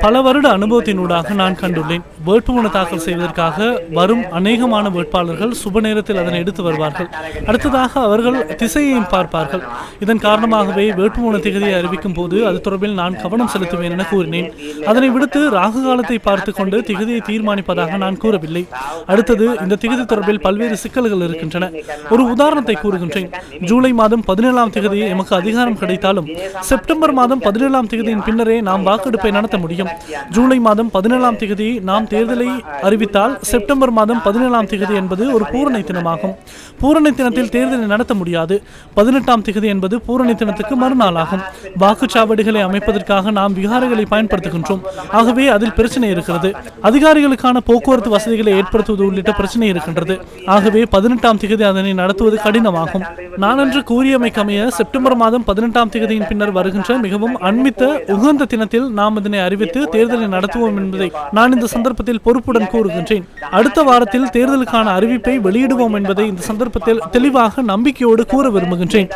பல வருட அனுபவத்தினூடாக நான் கண்டுள்ளேன். வேட்புமனு தாக்கல் செய்வதற்காக வரும் அநேகமான வேட்பாளர்கள் சுப நேரத்தில் அதனை எடுத்து வருவார்கள். அடுத்ததாக அவர்கள் திசையையும் பார்ப்பார்கள். இதன் காரணமாகவே வேட்புமனு திகதியை அறிவிக்கும் போது அது தொடர்பில் நான் கவனம் செலுத்துவேன் என கூறினேன். அதனை விடுத்து ராகு காலத்தை பார்த்து கொண்டு திகதியை தீர்மானிப்பதாக நான் கூறவில்லை. அடுத்தது இந்த திகதி தொடர்பில் பல்வேறு சிக்கல்கள் இருக்கின்றன. ஒரு உதாரணத்தை கூறுகின்றேன். ஜூலை மாதம் பதினேழாம் திகதி எமக்கு அதிகாரம் கிடைத்தாலும் செப்டம்பர் மாதம் பதினேழாம் திகதியின் பின்னரே நாம் வாக்கெடுப்பை நடத்த முடியும். ஜூலை மாதம் பதினேழாம் திகதி நாம் தேர்தலை அறிவித்தால் செப்டம்பர் மாதம் பதினேழாம் திகதி என்பது ஒரு பூரணை தினமாகும். பூரணை தினத்தில் தேர்தலை நடத்த முடியாது. பதினெட்டாம் திகதி என்பது பூரணை தினத்துக்கு மறுநாளாகும் வாக்குச்சாவடிகளை அமைப்பதற்காக நாம் விகாரைகளை பயன்படுத்துகின்றோம். ஆகவே அதில் பிரச்சனை இருக்கிறது. அதிகாரிகளுக்கான போக்குவரத்து வசதிகளை ஏற்படுத்துவது உள்ளிட்ட பிரச்சனை இருக்கின்றது. ஆகவே பதினெட்டாம் திகதி அதனை நடத்துவது கடினமாகும். நான் என்று கூறியமைக்கமைய செப்டம்பர் மாதம் பதினெட்டாம் திகதியின் பின்னர் வருகின்ற மிகவும் அண்மித்த உகந்த தினத்தில் நாம் இதனை அறிவித்து தேர்தலை நடத்துவோம் என்பதை நான் இந்த சந்தர்ப்பத்தில் பொறுப்புடன் கூறுகின்றேன். அடுத்த வாரத்தில் தேர்தலுக்கான அறிவிப்பை வெளியிடுவோம் என்பதை இந்த சந்தர்ப்பத்தில் தெளிவாக நம்பிக்கையோடு கூற விரும்புகின்றேன்.